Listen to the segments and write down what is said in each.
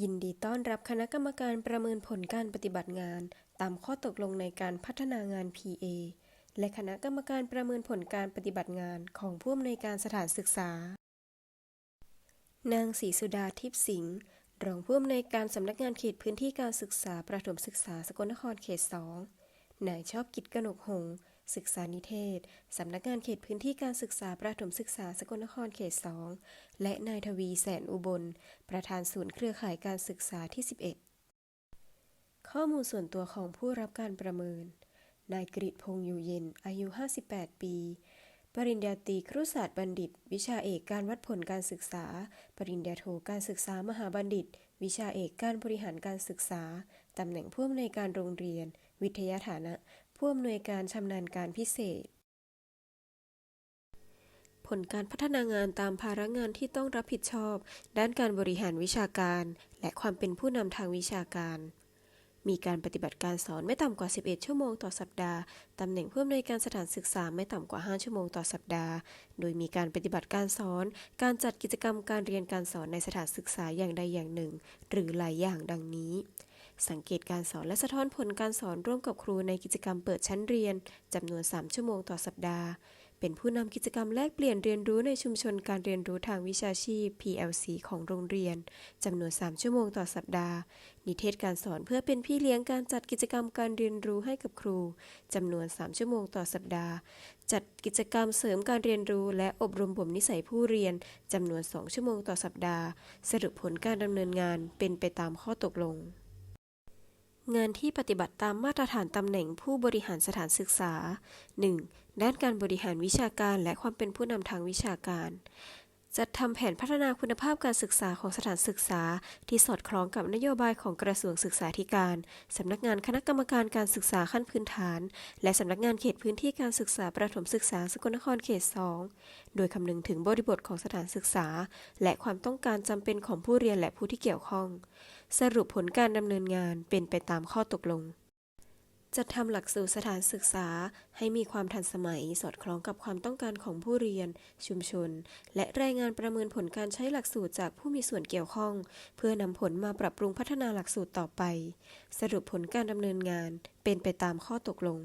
ยินดีต้อนรับคณะกรรมการประเมินผลการปฏิบัติงาน ตามข้อตกลงในการพัฒนางาน PA และคณะกรรมการประเมินผลการปฏิบัติงานของผู้อำนวยการสถานศึกษา นางศรีสุดาทิพย์สิงห์รองผู้อำนวยการสำนักงานเขตพื้นที่การศึกษาประถมศึกษาสกลนครเขต 2 นายชอบกิจกนกหง ศึกษานิเทศ สำนักงานเขตพื้นที่การศึกษาประถมศึกษาสกลนครเขต 2 และนายทวีแสนอุบล ประธานศูนย์เครือข่ายการศึกษาที่ 11 ข้อมูลส่วนตัวของผู้รับการประเมิน นายกริพงษ์อยู่เย็น อายุ 58 ปี ปริญญาตรีครุศาสตร์บัณฑิต วิชาเอกการวัดผลการศึกษา ปริญญาโทการศึกษามหาบัณฑิต วิชาเอกการบริหารการศึกษาตำแหน่งผู้อำนวยการโรงเรียน วิทยาฐานะ ผู้อำนวยการชำนาญการพิเศษ ผลการพัฒนางานตามภาระงานที่ต้องรับผิดชอบ ด้านการบริหารวิชาการ และความเป็นผู้นำทางวิชาการ มีการปฏิบัติการสอนไม่ต่ำกว่า 11 ชั่วโมงต่อสัปดาห์ ตำแหน่งผู้อำนวยการสถานศึกษาไม่ต่ำกว่า 5 ชั่วโมงต่อสัปดาห์ โดยมีการปฏิบัติการสอน การจัดกิจกรรมการเรียนการสอนในสถานศึกษาอย่างใดอย่างหนึ่ง หรือหลายอย่างดังนี้ สังเกตการสอนและสะท้อนผลการสอนร่วมกับครูในกิจกรรมเปิดชั้นเรียนจำนวน 3 ชั่วโมงต่อสัปดาห์ เป็นผู้นำกิจกรรมแลกเปลี่ยนเรียนรู้ในชุมชนการเรียนรู้ทางวิชาชีพ PLC ของโรงเรียนจำนวน 3 ชั่วโมงต่อสัปดาห์ นิเทศการสอนเพื่อเป็นพี่เลี้ยงการจัดกิจกรรมการเรียนรู้ให้กับครูจำนวน 3 ชั่วโมงต่อสัปดาห์ จัดกิจกรรมเสริมการเรียนรู้ และอบรมบ่มนิสัยผู้เรียนจำนวน 2 ชั่วโมงต่อสัปดาห์ สรุปผลการดำเนินงานเป็นไปตามข้อตกลง งานที่ปฏิบัติตามมาตรฐานตำแหน่งผู้บริหารสถานศึกษา 1. ด้านการบริหารวิชาการและความเป็นผู้นำทางวิชาการ จัดทำแผนพัฒนาคุณภาพการศึกษาของสถานศึกษา ที่สอดคล้องกับนโยบายของกระทรวงศึกษาธิการ สำนักงานคณะกรรมการการศึกษาขั้นพื้นฐาน และสำนักงานเขตพื้นที่การศึกษาประถมศึกษาสกลนครเขต 2 โดยคำนึงถึงบริบทของสถานศึกษา และความต้องการจำเป็นของผู้เรียนและผู้ที่เกี่ยวข้อง สรุปผลการดำเนินงานเป็นไปตามข้อตกลง จัดทำหลักสูตรสถานศึกษาให้มีความทันสมัยสอดคล้องกับความต้องการของผู้เรียน ชุมชน และรายงานประเมินผลการใช้หลักสูตรจากผู้มีส่วนเกี่ยวข้อง เพื่อนำผลมาปรับปรุงพัฒนาหลักสูตรต่อไป สรุปผลการดำเนินงานเป็นไปตามข้อตกลง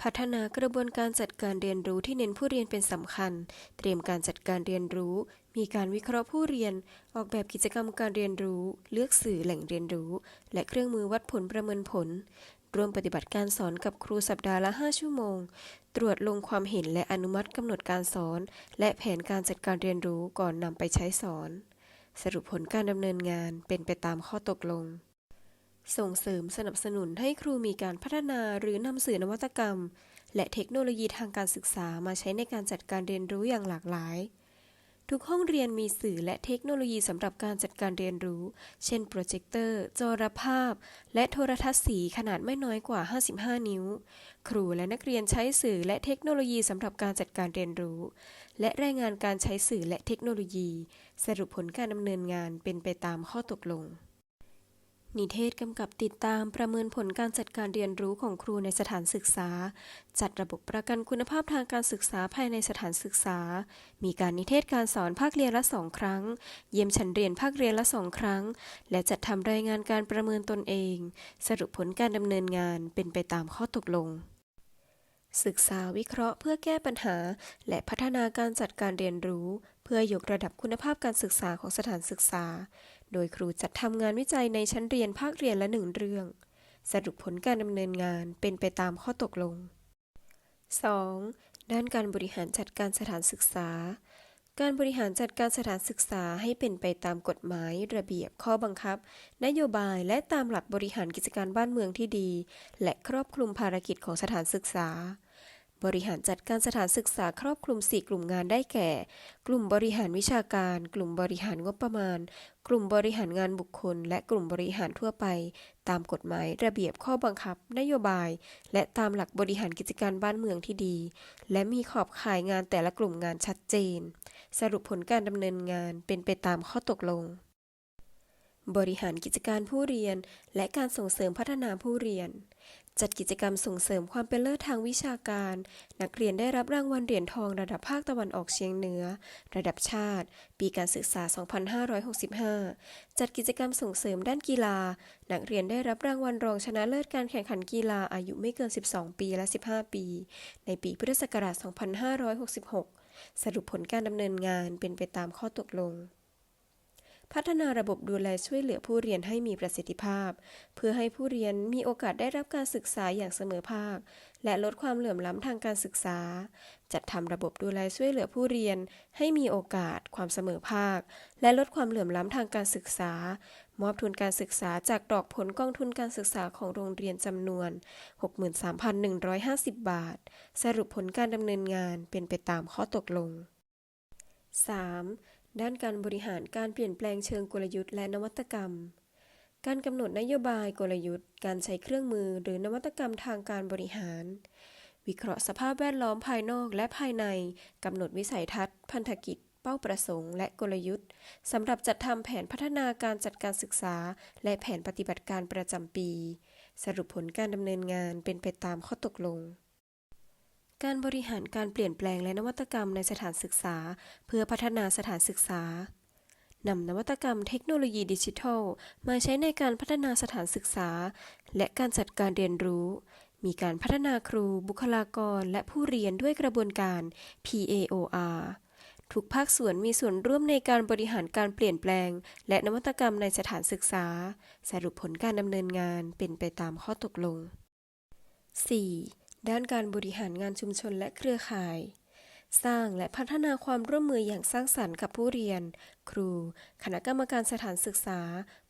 พัฒนากระบวนการจัดการเรียนรู้ที่เน้นผู้เรียนเป็นสำคัญ เตรียมการจัดการเรียนรู้ มีการวิเคราะห์ผู้เรียน ออกแบบกิจกรรมการเรียนรู้ เลือกสื่อแหล่งเรียนรู้ และเครื่องมือวัดผลประเมินผล ร่วมปฏิบัติการสอนกับครูสัปดาห์ละ 5 ชั่วโมง ตรวจลงความเห็นและอนุมัติกำหนดการสอน และแผนการจัดการเรียนรู้ก่อนนำไปใช้สอน สรุปผลการดำเนินงานเป็นไปตามข้อตกลง ส่งเสริมสนับสนุนให้ครูมีการพัฒนาหรือนำสื่อนวัตกรรม และเทคโนโลยีทางการศึกษามาใช้ในการจัดการเรียนรู้อย่างหลากหลาย ทุกห้องเรียนมีสื่อและเทคโนโลยีสำหรับการจัดการเรียนรู้ เช่นโปรเจคเตอร์ จอรภาพ และโทรทัศน์สีขนาดไม่น้อยกว่า 55 นิ้ว ครูและนักเรียนใช้สื่อและเทคโนโลยีสำหรับการจัดการเรียนรู้ และรายงานการใช้สื่อและเทคโนโลยี สรุปผลการดำเนินงานเป็นไปตามข้อตกลง นิเทศกำกับติดตามประเมินผลการจัดการเรียนรู้ของครูในสถานศึกษา จัดระบบประกันคุณภาพทางการศึกษาภายในสถานศึกษา มีการนิเทศการสอนภาคเรียนละสองครั้ง เยี่ยมชั้นเรียนภาคเรียนละสองครั้ง และจัดทำรายงานการประเมินตนเอง สรุปผลการดำเนินงานเป็นไปตามข้อตกลงศึกษาวิเคราะห์เพื่อแก้ปัญหา และพัฒนาการจัดการเรียนรู้ เพื่อยกระดับคุณภาพการศึกษาของสถานศึกษา โดยครูจัดทำงานวิจัยในชั้นเรียนภาคเรียนละหนึ่งเรื่อง สรุปผลการดำเนินงานเป็นไปตามข้อตกลง 2. ด้านการบริหารจัดการสถานศึกษา การบริหารจัดการสถานศึกษาให้เป็นไปตามกฎหมาย ระเบียบข้อบังคับ นโยบายและตามหลักบริหารกิจการบ้านเมืองที่ดี และครอบคลุมภารกิจของสถานศึกษา บริหารจัดการสถานศึกษาครอบคลุม 4 กลุ่มงานได้แก่ กลุ่มบริหารวิชาการ กลุ่มบริหารงบประมาณ กลุ่มบริหารงานบุคคล และกลุ่มบริหารทั่วไป ตามกฎหมายระเบียบข้อบังคับ นโยบาย และตามหลักบริหารกิจการบ้านเมืองที่ดี และมีขอบข่ายงานแต่ละกลุ่มงานชัดเจน สรุปผลการดำเนินงานเป็นไปตามข้อตกลง บริหารกิจการผู้เรียน และการส่งเสริมพัฒนาผู้เรียน จัดกิจกรรมส่งเสริมความเป็นเลิศทางวิชาการ นักเรียนได้รับรางวัลเหรียญทองระดับภาคตะวันออกเฉียงเหนือ ระดับชาติ ปีการศึกษา 2565 จัดกิจกรรมส่งเสริมด้านกีฬา นักเรียนได้รับรางวัลรองชนะเลิศการแข่งขันกีฬาอายุไม่เกิน 12 ปีและ 15 ปี ในปีพุทธศักราช 2566 สรุปผลการดำเนินงานเป็นไปตามข้อตกลง พัฒนาระบบดูแลช่วยเหลือผู้เรียนให้มีประสิทธิภาพ เพื่อให้ผู้เรียนมีโอกาสได้รับการศึกษาอย่างเสมอภาค และลดความเหลื่อมล้ำทางการศึกษา จัดทำระบบดูแลช่วยเหลือผู้เรียน ให้มีโอกาส ความเสมอภาค และลดความเหลื่อมล้ำทางการศึกษา มอบทุนการศึกษาจากดอกผลกองทุนการศึกษาของโรงเรียนจำนวน 63,150 บาท สรุปผลการดำเนินงานเป็นไปตามข้อตกลง 3. ด้านการบริหารการเปลี่ยนแปลงเชิงกลยุทธ์และนวัตกรรม การกำหนดนโยบายกลยุทธ์ การใช้เครื่องมือหรือนวัตกรรมทางการบริหาร วิเคราะห์สภาพแวดล้อมภายนอกและภายในกำหนดวิสัยทัศน์ พันธกิจ เป้าประสงค์ และกลยุทธ์สำหรับจัดทำแผนพัฒนาการจัดการศึกษา และแผนปฏิบัติการประจำปี สรุปผลการดำเนินงานเป็นไปตามข้อตกลง การบริหารการเปลี่ยนแปลงและนวัตกรรมในสถานศึกษา เพื่อพัฒนาสถานศึกษานำนวัตกรรมเทคโนโลยีดิจิทัล มาใช้ในการพัฒนาสถานศึกษา และการจัดการเรียนรู้ มีการพัฒนาครู บุคลากร และผู้เรียนด้วยกระบวนการ PAOR ทุกภาคส่วนมีส่วนร่วมในการบริหารการเปลี่ยนแปลง และนวัตกรรมในสถานศึกษา สรุปผลการดำเนินงานเป็นไปตามข้อตกลง 4. ด้านการบริหารงานชุมชนและเครือข่าย สร้างและพัฒนาความร่วมมืออย่างสร้างสรรค์กับผู้เรียน ครู คณะกรรมการสถานศึกษา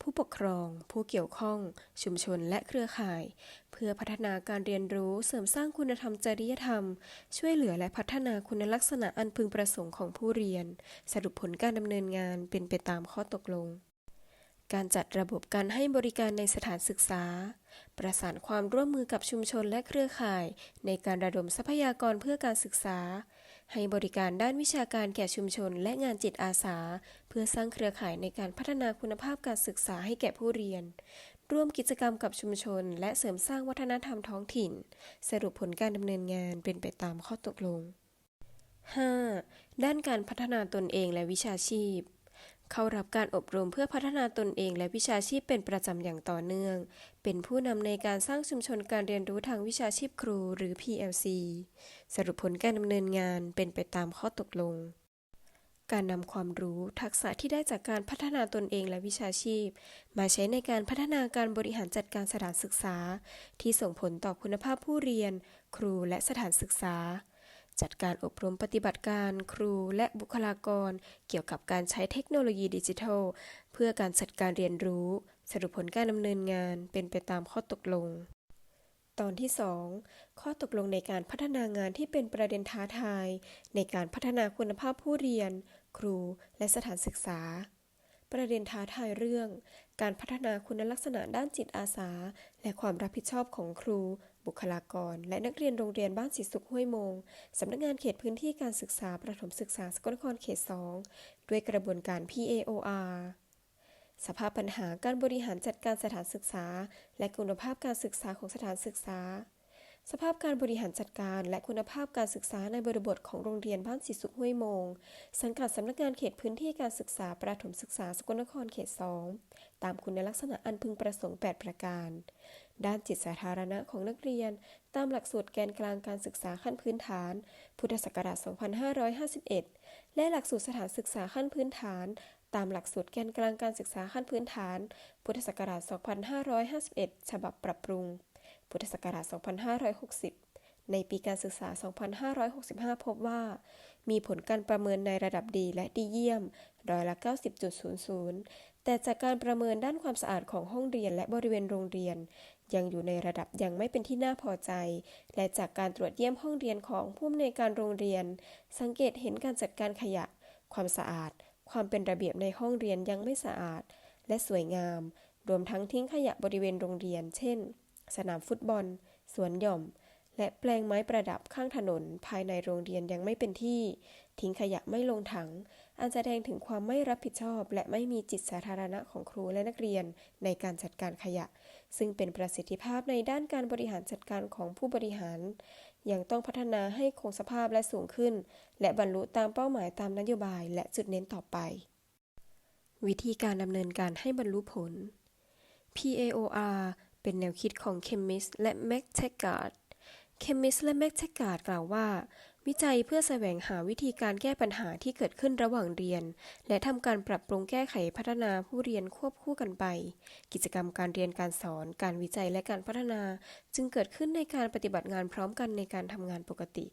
ผู้ปกครอง ผู้เกี่ยวข้อง ชุมชนและเครือข่าย เพื่อพัฒนาการเรียนรู้เสริมสร้างคุณธรรมจริยธรรม ช่วยเหลือและพัฒนาคุณลักษณะอันพึงประสงค์ของผู้เรียน สรุปผลการดำเนินงานเป็นไปตามข้อตกลง การจัดระบบการให้บริการในสถานศึกษา ประสานความร่วมมือกับชุมชนและเครือข่าย ในการระดมทรัพยากรเพื่อการศึกษา ให้บริการด้านวิชาการแก่ชุมชนและงานจิตอาสา เพื่อสร้างเครือข่ายในการพัฒนาคุณภาพการศึกษาให้แก่ผู้เรียน ร่วมกิจกรรมกับชุมชน และเสริมสร้างวัฒนธรรมท้องถิ่น สรุปผลการดำเนินงานเป็นไปตามข้อตกลง 5. ด้านการพัฒนาตนเองและวิชาชีพ เข้ารับการอบรมเพื่อพัฒนาตนเองและวิชาชีพเป็นประจำอย่างต่อเนื่อง เป็นผู้นำในการสร้างชุมชนการเรียนรู้ทางวิชาชีพครูหรือ PLC สรุปผลการดำเนินงานเป็นไปตามข้อตกลง การนำความรู้ทักษะที่ได้จากการพัฒนาตนเองและวิชาชีพ มาใช้ในการพัฒนาการบริหารจัดการสถานศึกษา ที่ส่งผลต่อคุณภาพผู้เรียน ครูและสถานศึกษา จัดการอบรมปฏิบัติการครูและบุคลากร เกี่ยวกับการใช้เทคโนโลยีดิจิทัล เพื่อการจัดการเรียนรู้ สรุปผลการดำเนินงานเป็นไปตามข้อตกลง ตอนที่ 2 ข้อตกลงในการพัฒนางานที่เป็นประเด็นท้าทาย ในการพัฒนาคุณภาพผู้เรียน ครู และสถานศึกษา ประเด็นท้าทายเรื่อง การพัฒนาคุณลักษณะด้านจิตอาสา และความรับผิดชอบของครู บุคลากร และนักเรียนโรงเรียนบ้านสีสุขห้วยมง สำนักงานเขตพื้นที่การศึกษาประถมศึกษาสกลนครเขต 2 ด้วยกระบวนการ PAOR สภาพปัญหาการบริหารจัดการสถานศึกษา และคุณภาพการศึกษาของสถานศึกษา สภาพการบริหารจัดการ และคุณภาพการศึกษาในบริบทของโรงเรียนบ้านสีสุขห้วยมง สังกัดสำนักงานเขตพื้นที่การศึกษาประถมศึกษาสกลนครเขต 2 ตามคุณลักษณะอันพึงประสงค์ 8 ประการ ด้านจิตสาธารณะของนักเรียน ตามหลักสูตรแกนกลางการศึกษาขั้นพื้นฐาน พุทธศักราช 2551 และหลักสูตรสถานศึกษาขั้นพื้นฐาน ตามหลักสูตรแกนกลางการศึกษาขั้นพื้นฐาน พุทธศักราช 2551 ฉบับปรับปรุง พุทธศักราช 2560 ในปีการศึกษา 2565 พบว่า มีผลการประเมินในระดับดีและดีเยี่ยมร้อยละ 90.00 แต่จากการประเมินด้านความสะอาดของห้องเรียนและบริเวณโรงเรียน ยังอยู่ในระดับยังไม่เป็นที่น่าพอใจ และจากการตรวจเยี่ยมห้องเรียนของผู้อำนวยการโรงเรียน สังเกตเห็นการจัดการขยะ ความสะอาด ความเป็นระเบียบในห้องเรียนยังไม่สะอาด และสวยงาม รวมทั้งทิ้งขยะบริเวณโรงเรียน เช่น สนามฟุตบอล สวนหย่อม และแปลงไม้ประดับข้างถนนภายในโรงเรียนยังไม่เป็นที่ ทิ้งขยะไม่ลงถัง อันแสดงถึงความไม่รับผิดชอบ และไม่มีจิตสาธารณะของครูและนักเรียนในการจัดการขยะ ซึ่งเป็นประสิทธิภาพในด้านการบริหารจัดการของผู้บริหาร ยังต้องพัฒนาให้คงสภาพและสูงขึ้น และบรรลุตามเป้าหมายตามนโยบายและจุดเน้นต่อไป วิธีการดำเนินการให้บรรลุผล PAOR เป็นแนวคิดของเคมิสและแม็กเทกการ์ด เคมิสและแม็กเทกการ์ดกล่าวว่า วิจัยเพื่อแสวงหาวิธีการแก้ปัญหาที่เกิดขึ้นระหว่างเรียน และทำการปรับปรุงแก้ไขพัฒนาผู้เรียนควบคู่กันไป กิจกรรมการเรียนการสอน การวิจัยและการพัฒนา จึงเกิดขึ้นในการปฏิบัติงานพร้อมกันในการทำงานปกติ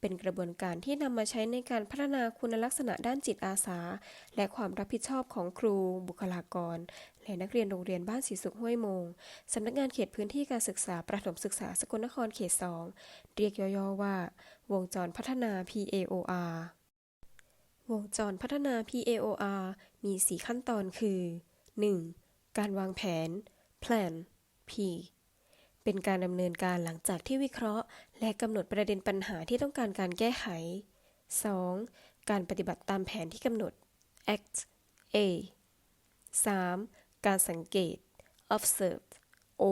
เป็นกระบวนการที่นำมาใช้ในการพัฒนาคุณลักษณะด้านจิตอาสา และความรับผิดชอบของครู บุคลากร และนักเรียนโรงเรียนบ้านสีสุขห้วยโมง สำนักงานเขตพื้นที่การศึกษาประถมศึกษาสกลนครเขต 2 เรียกย่อๆว่า วงจรพัฒนา PAOR วงจรพัฒนา PAOR มี 4 ขั้นตอนคือ 1. การวางแผน plan P เป็นการดำเนินการหลังจากที่วิเคราะห์ และกำหนดประเด็นปัญหาที่ต้องการการแก้ไข 2. การปฏิบัติตามแผนที่กำหนด act A 3. การสังเกต observe O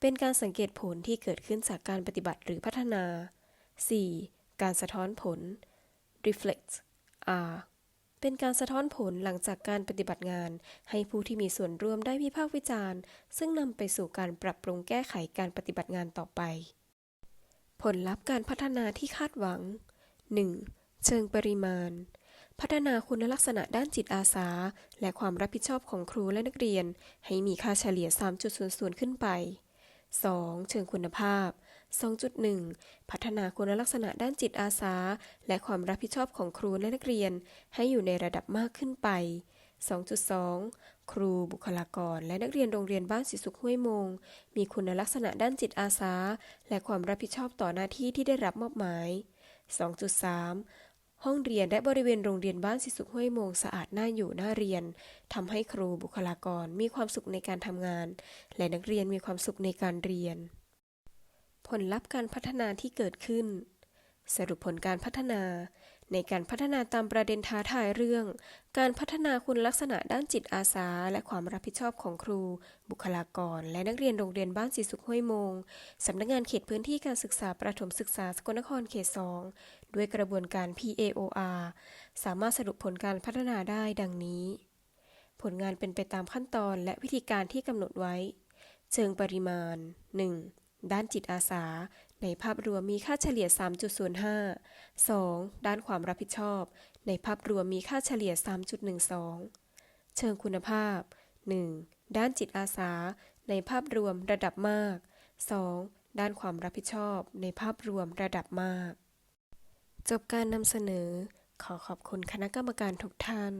เป็นการสังเกตผลที่เกิดขึ้นจากการปฏิบัติหรือพัฒนา 4. การสะท้อนผล reflect R เป็นการสะท้อนผลหลังจากการปฏิบัติงาน ให้ผู้ที่มีส่วนร่วมได้วิพากษ์วิจารณ์ ซึ่งนำไปสู่การปรับปรุงแก้ไขการปฏิบัติงานต่อไป ผลลัพธ์การพัฒนาที่คาดหวัง 1. เชิงปริมาณ พัฒนาคุณลักษณะด้านจิตอาสา และความรับผิดชอบของครูและนักเรียน ให้มีค่าเฉลี่ย 3.00 ขึ้นไป 2. เชิงคุณภาพ 2.1 พัฒนาคุณลักษณะด้านจิตอาสา และความรับผิดชอบของครูและนักเรียน ให้อยู่ในระดับมากขึ้นไป 2.2 ครูบุคลากร และนักเรียนโรงเรียนบ้านสีสุขห้วยมง มีคุณลักษณะด้านจิตอาสา และความรับผิดชอบต่อหน้าที่ที่ได้รับมอบหมาย 2.3 ห้องเรียนและบริเวณโรงเรียนบ้านสิสุขห้วยโมงสะอาดน่าอยู่น่าเรียนทำให้ครูบุคลากรมีความสุขในการทำงาน และนักเรียนมีความสุขในการเรียน ผลลัพธ์การพัฒนาที่เกิดขึ้น สรุปผลการพัฒนา ในการพัฒนาตามประเด็นท้าทายเรื่อง การพัฒนาคุณลักษณะด้านจิตอาสา และความรับผิดชอบของครู บุคลากร และนักเรียนโรงเรียนบ้านสีสุขห้วยมงสำนักงานเขตพื้นที่การศึกษาประถมศึกษาสกลนครเขต 2 ด้วยกระบวนการ PAOR สามารถสรุปผลการพัฒนาได้ดังนี้ ผลงานเป็นไปตามขั้นตอนและวิธีการที่กำหนดไว้ เชิงปริมาณ 1. ด้านจิตอาสา ในภาพรวมมีค่าเฉลี่ย 3.05 2. ด้านความรับผิดชอบ ในภาพรวมมีค่าเฉลี่ย 3.12 เชิงคุณภาพ 1. ด้านจิตอาสา ในภาพรวมระดับมาก 2. ด้านความรับผิดชอบ ในภาพรวมระดับมาก จบการนำเสนอ ขอขอบคุณคณะกรรมการทุกท่าน